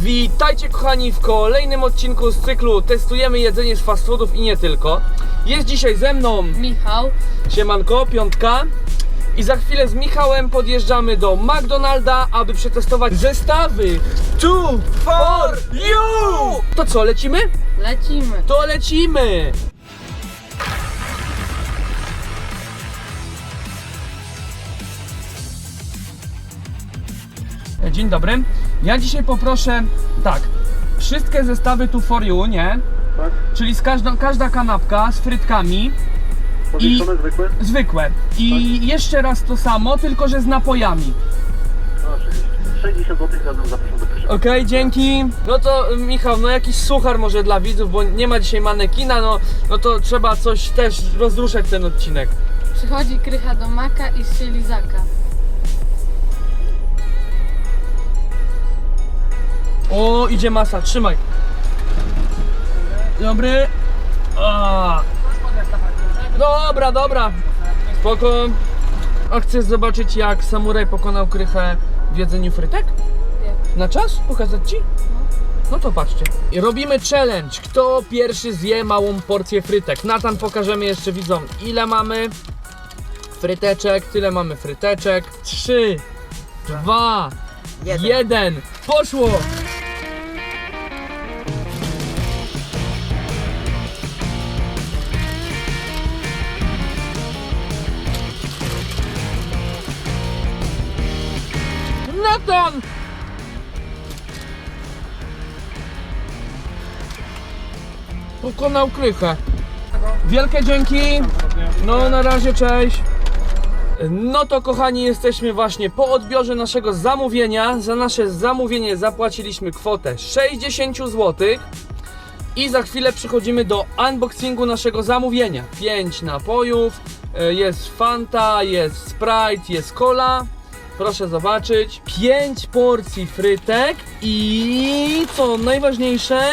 Witajcie kochani w kolejnym odcinku z cyklu Testujemy jedzenie z fast foodów i nie tylko. Jest dzisiaj ze mną Michał. Siemanko, piątka. I za chwilę z Michałem podjeżdżamy do McDonalda, aby przetestować zestawy Two for You! To co, lecimy? Lecimy. To lecimy! Dzień dobry. Ja dzisiaj poproszę tak. Wszystkie zestawy tu for you, nie? Tak? Czyli z każdą, każda kanapka z frytkami Powiększone zwykłe? zwykłe. I jeszcze raz to samo, tylko że z napojami. No, oczywiście. 60 zł razem zapraszam do pierwszego. Okej, dzięki. No to y, Michał, no jakiś suchar może dla widzów, bo nie ma dzisiaj manekina, no, no to trzeba coś też rozruszać ten odcinek. Przychodzi krycha do maka i z lizaka. O, idzie masa, trzymaj. Dobry. A. Dobra, dobra. Spoko. A chcesz zobaczyć jak samuraj pokonał krychę w jedzeniu frytek? Nie. Na czas? Pokazać ci? No to patrzcie. I robimy challenge. Kto pierwszy zje małą porcję frytek? Natan pokażemy jeszcze widzom ile mamy fryteczek. Tyle mamy fryteczek. Trzy, dwa, jeden. Poszło! Natan! Pokonał krychę. Wielkie dzięki. No na razie, cześć. No to kochani, jesteśmy właśnie po odbiorze naszego zamówienia. Za nasze zamówienie zapłaciliśmy kwotę 60 zł. I za chwilę przechodzimy do unboxingu naszego zamówienia. 5 napojów, e, jest Fanta, jest Sprite, jest Cola. Proszę zobaczyć. 5 porcji frytek i co najważniejsze?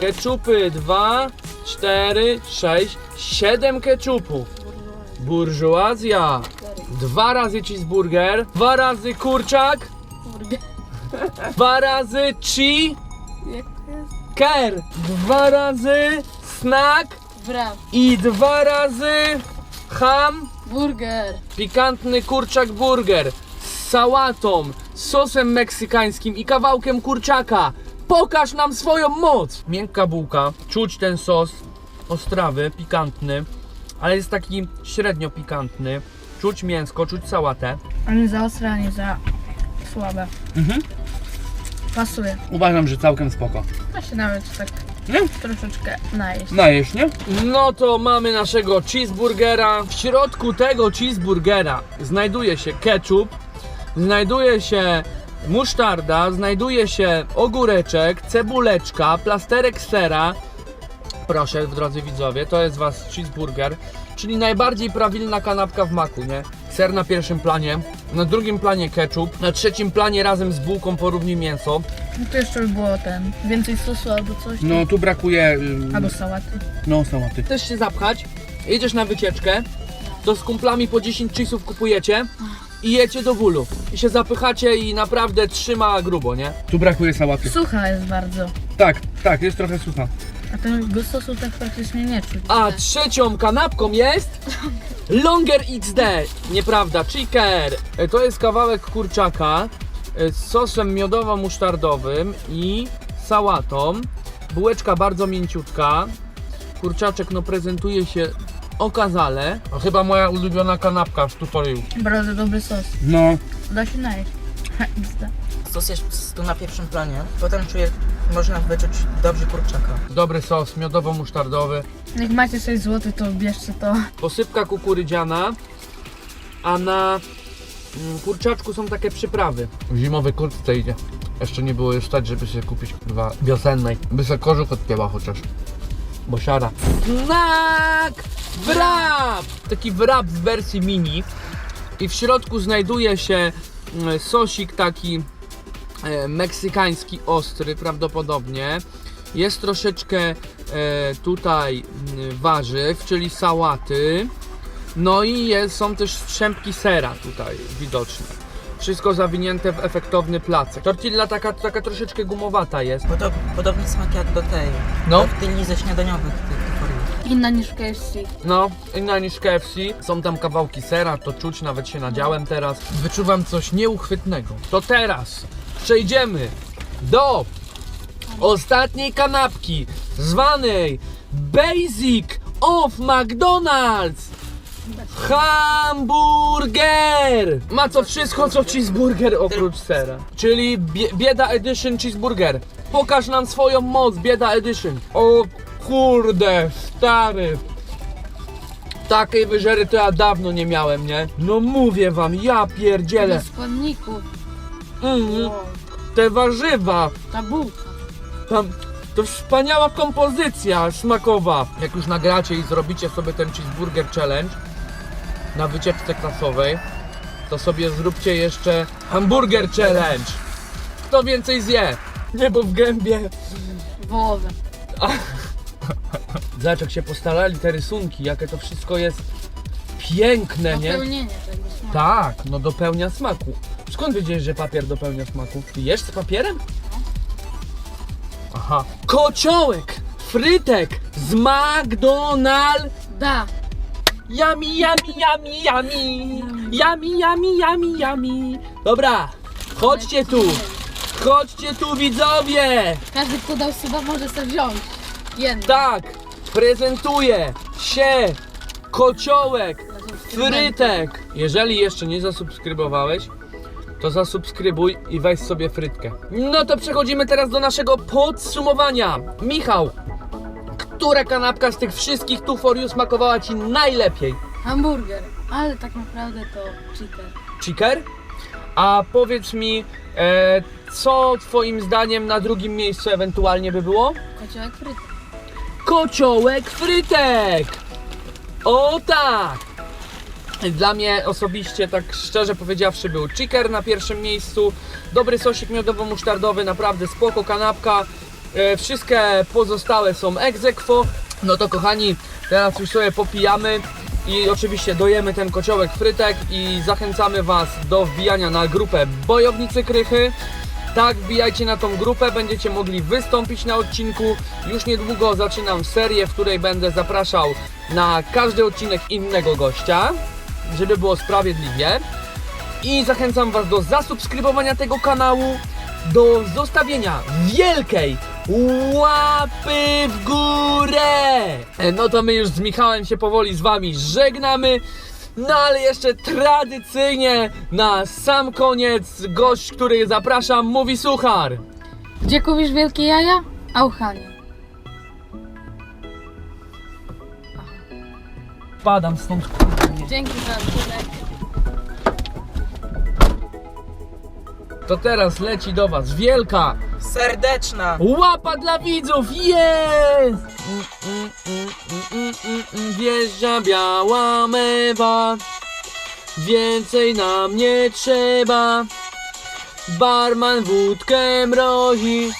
Ketchupy 2, 4, 6, 7 ketchupów. Burżuazja. Dwa razy cheeseburger, dwa razy kurczak, dwa razy chi Jak to jest? ker, dwa razy snack Wrap. i dwa razy ham, Burger. Pikantny kurczak burger z sałatą, sosem meksykańskim i kawałkiem kurczaka. Pokaż nam swoją moc! Miękka bułka, czuć ten sos ostrawy, pikantny, ale jest taki średnio pikantny. Czuć mięsko, czuć sałatę. Ani za ostre, ani za słabe. Mhm. Pasuje. Uważam, że całkiem spoko. Da się nawet tak Nie? troszeczkę najeść. Najesz, nie? No to mamy naszego cheeseburgera. W środku tego cheeseburgera znajduje się ketchup, znajduje się musztarda, znajduje się ogóreczek, cebuleczka, plasterek sera. Proszę, drodzy widzowie, to jest was cheeseburger, czyli najbardziej prawilna kanapka w maku, nie? Ser na pierwszym planie, na drugim planie ketchup, na trzecim planie razem z bułką porównuj mięso. No to jeszcze by było ten, więcej sosu albo coś. No tu brakuje Albo sałaty. No, sałaty. Chcesz się zapchać, jedziesz na wycieczkę, to z kumplami po 10 cheese'ów kupujecie i jecie do wólu. I się zapychacie i naprawdę trzyma grubo, nie? Tu brakuje sałaty. Sucha jest bardzo. Tak, tak, jest trochę sucha. A tego sosu tak praktycznie nie czuć. A trzecią kanapką jest Longer XD. Nieprawda, chicker. E, To jest kawałek kurczaka z sosem miodowo-musztardowym i sałatą. Bułeczka bardzo mięciutka. Kurczaczek no prezentuje się okazale. Chyba moja ulubiona kanapka w tutoriu. Bardzo dobry sos. No. Da się najeść. Sos jest tu na pierwszym planie. Potem czuję, można wyczuć dobrze kurczaka. Dobry sos miodowo-musztardowy. Jak macie 6 zł, to bierzcie to. Posypka kukurydziana, a na kurczaczku są takie przyprawy. W zimowej kurtce idzie. Jeszcze nie było już stać, żeby sobie kupić kurwa wiosennej. By se kożuch odpiewał chociaż. Bo siara. Znak! Wrap! Taki wrap w wersji mini. I w środku znajduje się mm, sosik taki e, meksykański ostry prawdopodobnie. Jest troszeczkę e, tutaj mm, warzyw, czyli sałaty. No i jest, są też strzępki sera tutaj widoczne. Wszystko zawinięte w efektowny placek. Tortilla taka, taka troszeczkę gumowata jest. Podob, podobny smak jak do tej. No. Do tyli ze śniadaniowych tych. Inna niż w KFC. No, inna niż KFC. Są tam kawałki sera, to czuć, nawet się nadziałem teraz. Wyczuwam coś nieuchwytnego. To teraz przejdziemy do ostatniej kanapki, zwanej Basic of McDonald's. Hamburger! Ma to wszystko co cheeseburger oprócz sera. Czyli bie bieda edition cheeseburger. Pokaż nam swoją moc, bieda edition. O kurde, stary. Takiej wyżery to ja dawno nie miałem, nie? No mówię wam, ja pierdzielę. Bez składników. Mm, te warzywa, Ta bułka. tam, to wspaniała kompozycja smakowa. Jak już nagracie i zrobicie sobie ten cheeseburger challenge na wycieczce klasowej, to sobie zróbcie jeszcze hamburger challenge. Kto więcej zje? Niebo w gębie. Wołowe. Zobacz jak się postarali te rysunki, jakie to wszystko jest piękne, nie? Dopełnienie tego smaku. Tak, no dopełnia smaku. Skąd wiedziałeś, że papier dopełnia smaku? Ty jesz z papierem? Aha. Kociołek, frytek z McDonald's. Da. Yummy, yummy, yummy, yummy. Yummy, yummy, yummy, yummy. Dobra, chodźcie tu. Chodźcie tu widzowie. Każdy, kto dał suba, może sobie wziąć. Jedno. Tak, prezentuje się kociołek frytek. Jeżeli jeszcze nie zasubskrybowałeś, to zasubskrybuj i weź sobie frytkę. No to przechodzimy teraz do naszego podsumowania. Michał, która kanapka z tych wszystkich tu for you smakowała Ci najlepiej? Hamburger. Ale tak naprawdę to cheater. Chiker? A powiedz mi, e, co Twoim zdaniem na drugim miejscu ewentualnie by było? Kociołek fryty. Kociołek frytek! O tak! Dla mnie osobiście, tak szczerze powiedziawszy, był chicker na pierwszym miejscu. Dobry sosik miodowo-musztardowy, naprawdę spoko kanapka. E, wszystkie pozostałe są ex aequo. No to kochani, teraz już sobie popijamy i oczywiście dojemy ten kociołek frytek i zachęcamy Was do wbijania na grupę Bojownicy Krychy. Tak, wbijajcie na tą grupę, będziecie mogli wystąpić na odcinku. Już niedługo zaczynam serię, w której będę zapraszał na każdy odcinek innego gościa, żeby było sprawiedliwie. I zachęcam Was do zasubskrybowania tego kanału, do zostawienia wielkiej łapy w górę. E, No to my już z Michałem się powoli z Wami żegnamy. No ale jeszcze tradycyjnie na sam koniec gość, który zapraszam, mówi Suchar. Gdzie kupisz wielkie jaja? Auchanie. Padam stąd. Dzięki za odcinek. To teraz leci do Was wielka Serdeczna! łapa dla widzów. Jest! Wjeżdża biała mewa. Więcej nam nie trzeba. Barman wódkę mrozi.